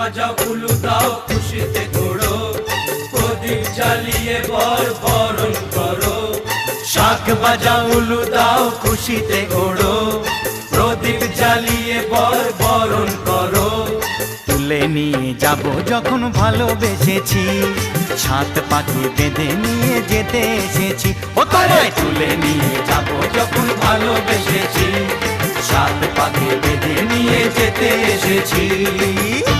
বাজাও উলু দাও খুশিতে ঘোড়ো প্রদীপ জ্বালিয়ে বর বরণ করো। শাক বাজাও উলু দাও খুশিতে ওড়ো প্রদীপ জ্বালিয়ে বর বরণ করো। তুলে নিয়ে যাব যখন ভালোবেসেছি। ছাত পাখি বেঁধে নিয়ে যেতে এসেছি। ও তোমায় তুলে নিয়ে যাব যখন ভালোবেসেছি। সাত পাখি বেঁধে নিয়ে যেতে এসেছি।